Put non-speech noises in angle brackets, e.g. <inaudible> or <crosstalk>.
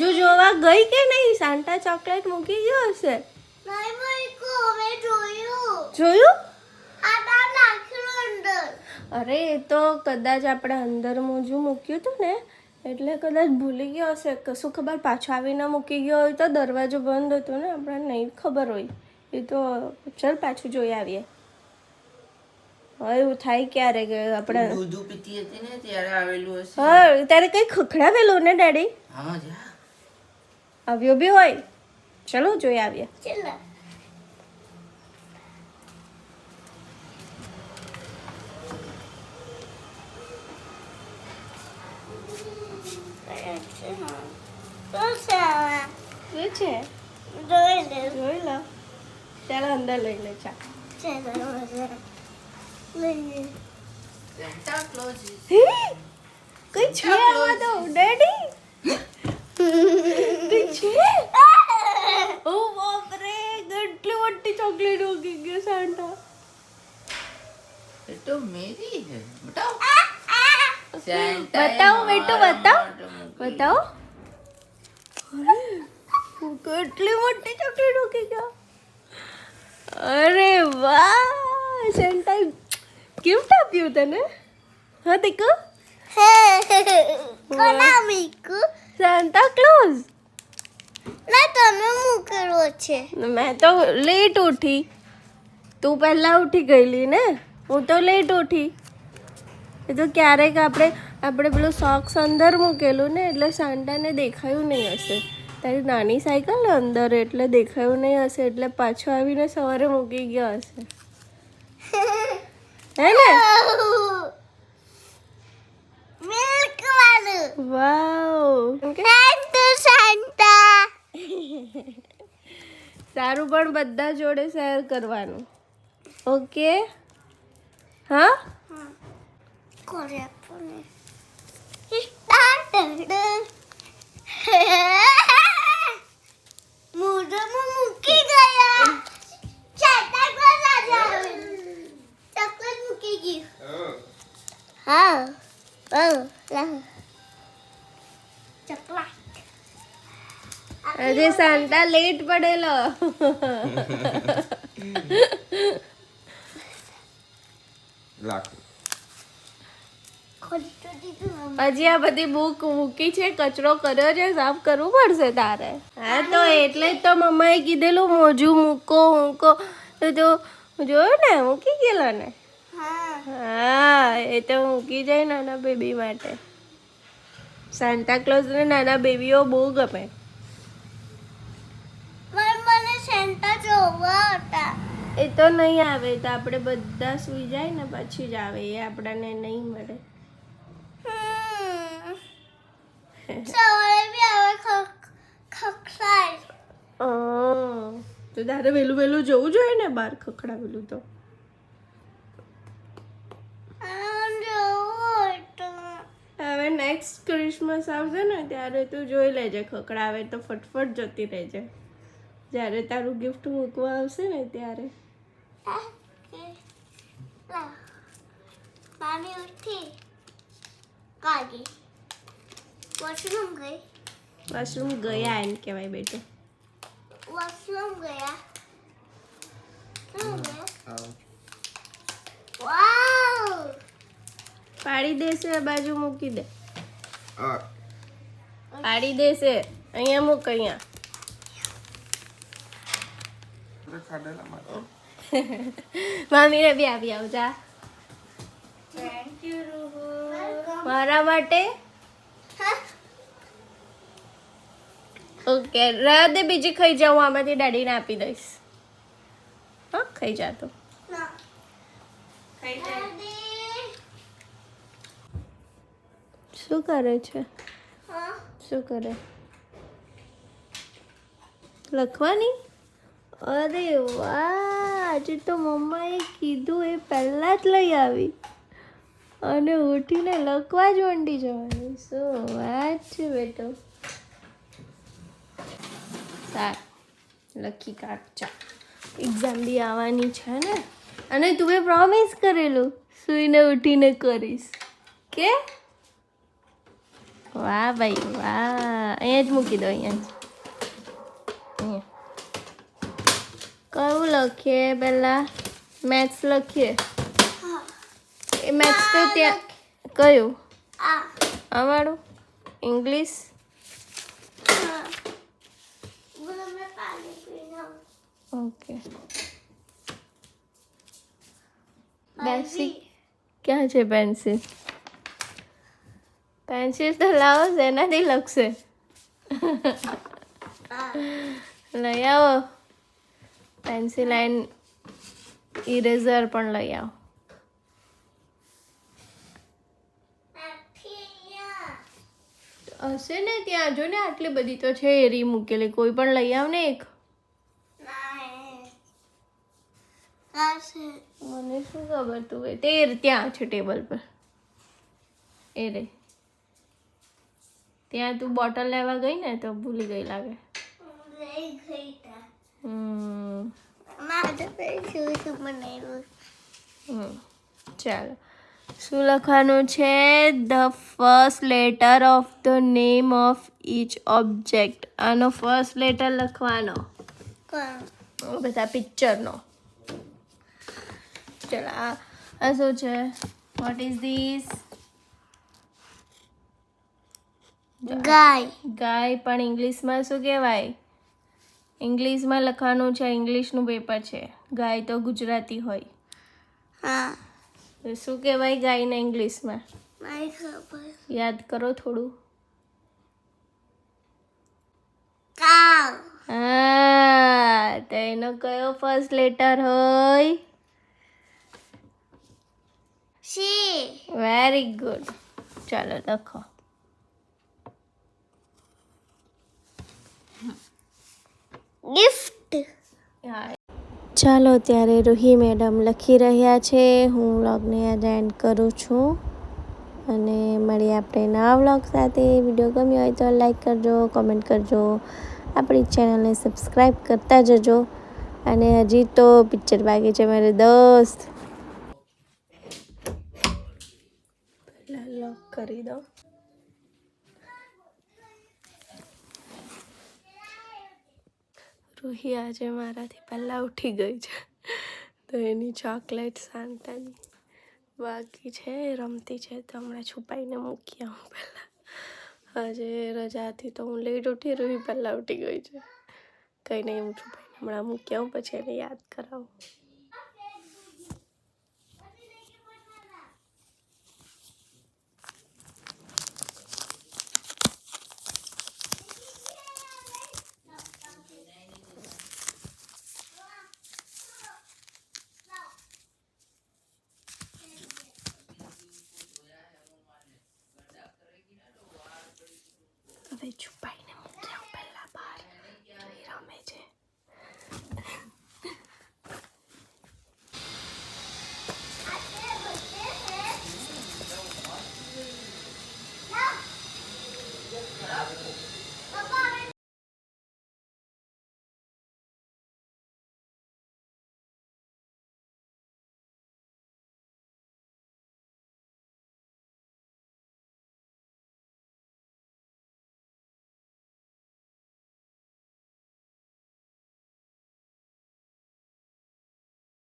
રોહો મોજું જોવા ગઈ કે નહીં? સાન્ટા ચોકલેટ મૂકી ગયો હશે. જોયું. અરે એ તો કદાચ આપણે અંદર મોજું મૂક્યું હતું ને એટલે કદાચ ભૂલી ગયો હશે. કશું ખબર? પાછો આવીને મૂકી ગયો હોય તો દરવાજો બંધ હતો ને આપણને નહીં ખબર હોય. એ તો ચાલ પાછું જોઈ આવીએ. હવે એવું થાય ક્યારે કે આપણે દૂધ પીતી હતી ને ત્યારે આવેલું હશે. હા ત્યારે કંઈ ખખડાવેલું ને ડેડી? હા જા. આવ્યો બી હોય ચલો જોઈ આવીએ ચલો શું છે આ? શું છે જોઈ લે જોઈ લો ચાલો અંદર લઈ લે ચા ચલો લઈએ સેન્ટા ક્લોઝ ઇઝ હે? કઈ છે આમાં તો ડેડી चॉकलेट <laughs> सांता तो मेरी है बताओ। <laughs> बताओ बेटो बताओ। बताओ। अरे मोटी चॉकलेट हो गई क्या? अरे वाह सेंटा गिफ्ट आप यू तने हाँ देखो। કોના મીકુ સાન્ટા ક્લોઝ ના તમે મૂકેલો છે મેં તો લેટ ઉઠી તું પહેલાં ઉઠી ગયેલી ને હું તો લેટ ઉઠી એ તો ક્યારેક આપણે આપણે પેલું સોક્સ અંદર મૂકેલું ને એટલે સાંટાને દેખાયું નહીં હશે તારી નાની સાયકલ ને અંદર એટલે દેખાયું નહીં હશે એટલે પાછો આવીને સવારે મૂકી ગયો હશે હે ને વાવ સેન્ટુ સેન્ટા સારું પણ બધા જોડે શેર કરવાનું. ઓકે? હા? મોઢામાં <laughs> આજે સાંતા લેટ પડેલો. હજી આ બધી બુક મૂકી છે કચરો કર્યો છે સાફ કરવું પડશે તારે. હા તો એટલે જ તો મમ્માએ કીધેલું મોજું મૂકો મૂકો તો જો જોયું ને મૂકી ગયેલો ને? હા એ તો મૂકી જાય નાના બેબી માટે. સાન્ટા ક્લોઝને નાના બેબીઓ બહુ ગમે મને મને સેન્ટા જોવા હતા એ તો નહીં આવે તો આપણે બધા સૂઈ જાય ને પછી જ આવે એ આપણને નહીં મળે. તો તારે વહેલું વહેલું જવું જોઈએ ને બહાર ખખડાવેલું તો? હવે નેક્સ્ટ ક્રિસમસ આવશે ને ત્યારે તું જોઈ લેજે ખકડાવે તો ફટફટ જતી રહેજે. જ્યારે તારું ગિફ્ટ મૂકવા આવશે ને ત્યારે. મામી ઉઠી. કાગી. વોશરૂમ ગઈ. વોશરૂમ ગયા એમ કહેવાય બેટે. વોશરૂમ ગયા. પાડી દેશે બાજુ મૂકી દે. પાડી દેશે. અહીંયા મૂક અહીંયા. <laughs> મામીને બી આવી આવજા. મારા માટે? હા ઓકે રહેવા દે બીજી ખાઈ જાઉં આમાંથી દાડીને આપી દઈશ. હા ખાઈ જા તો. શું કરે છે? શું કરે? લખવાની? અરે વાહ આજે તો મમ્માએ કીધું એ પહેલાં જ લઈ આવી. અને ઉઠીને લખવા જ મંડી જવાની. શું વાત છે બેટો. સારું લખી કાઢ ચા એક્ઝામ બી આવવાની છે ને? અને તું એ પ્રોમિસ કરેલું સૂઈને ઉઠીને કરીશ. કે? વાહ ભાઈ વાહ. અહીંયા જ મૂકી દો અહીંયા જ અહીંયા કયું લખીએ પહેલાં મેથ્સ લખીએ એ મેથ્સ તો ત્યાં કયું અમારું ઇંગ્લિશ ઓકે બેસી ક્યાં છે પેન્સિલ પેન્સિલ તો લાવો એનાથી લખશે લઈ આવો પેન્સિલ એન્ડ ઇરેઝર પણ લઈ આવો હશે ને ત્યાં જો ને આટલી બધી તો છે એરી મૂકેલી કોઈ પણ લઈ આવ ને એક મને શું ખબર તું એ તે ત્યાં છે ટેબલ પર એ રે ત્યાં તું બોટલ લેવા ગઈ ને તો ભૂલી ગઈ લાગે હમ હમ ચાલો. શું લખવાનું છે? The first letter of the name of each object આનો ફર્સ્ટ લેટર લખવાનો. બધા પિક્ચરનો ચલો આ શું છે? વોટ ઇઝ ધીસ ગાય ગાય પણ ઇંગ્લિશમાં શું કહેવાય? ઇંગ્લિશમાં લખવાનું છે ઇંગ્લિશનું પેપર છે. ગાય તો ગુજરાતી હોય. હા. તો શું કહેવાય ગાયને ઇંગ્લિશમાં? યાદ કરો થોડું. હા તો એનો કયો ફર્સ્ટ લેટર હોય? સી વેરી ગુડ ચાલો લખો. ગિફ્ટ ચાલો ત્યારે રૂહી મેડમ લખી રહ્યા છે. હું વ્લોગને આજે એન્ડ કરું છું. અને મળીએ આપણે નવા વ્લોગ સાથે. વીડિયો ગમ્યો હોય તો લાઈક કરજો કોમેન્ટ કરજો. આપણી ચેનલને સબસ્ક્રાઈબ કરતા જજો. અને હજી તો પિક્ચર બાકી છે મારે દોસ્ત પહેલાં લોક કરી દો રૂહી આજે મારાથી પહેલાં ઉઠી ગઈ છે. તો એની ચોકલેટ સાંતાની બાકી છે રમતી છે, તો હમણાં છુપાઈને મૂકી આવું પહેલાં. આજે રજા હતી તો હું લેટ ઉઠી રૂહી, પહેલાં ઉઠી ગઈ છે. કંઈ નહીં, હું છુપાઈને હમણાં મૂકી આવું, પછી એને યાદ કરાવું. હવે છુપાઈ